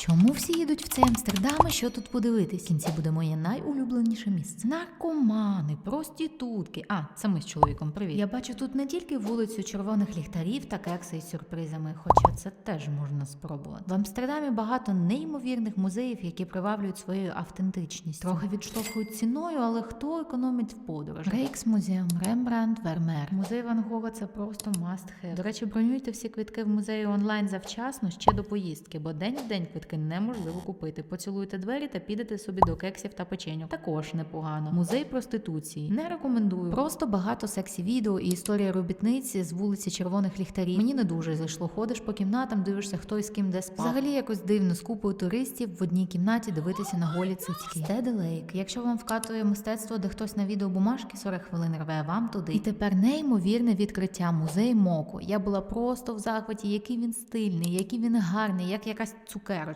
Чому всі їдуть в цей Амстердам? і Що тут подивитись? В кінці буде моє найулюбленіше місце. Наркомани, проститутки. А, це ми з чоловіком. Привіт. Я бачу тут не тільки вулицю червоних ліхтарів та кекси із сюрпризами, хоча це теж можна спробувати. В Амстердамі багато неймовірних музеїв, які приваблюють своєю автентичністю. Трохи відштовхують ціною, але хто економить в подорож? Рейкс музеум, Рембрандт, Вермеер. Музей Ван Гога це просто must have. До речі, бронюйте всі квитки в музеї онлайн завчасно ще до поїздки, бо день в день квитки неможливо купити. Поцілуйте двері та підете собі до кексів та печеню. Також непогано. Музей проституції. Не рекомендую. Просто багато сексі відео і історія робітниці з вулиці червоних ліхтарів. Мені не дуже зайшло. Ходиш по кімнатам, дивишся, хто із ким де спав. Взагалі якось дивно з купою туристів в одній кімнаті дивитися на голі цицьки. Стеди лейк. Якщо вам вкатує мистецтво, де хтось на відео бумажки 40 хвилин рве вам туди. І тепер неймовірне відкриття музей Моко. Я була просто в захваті, який він стильний, який він гарний, як якась цукерочка.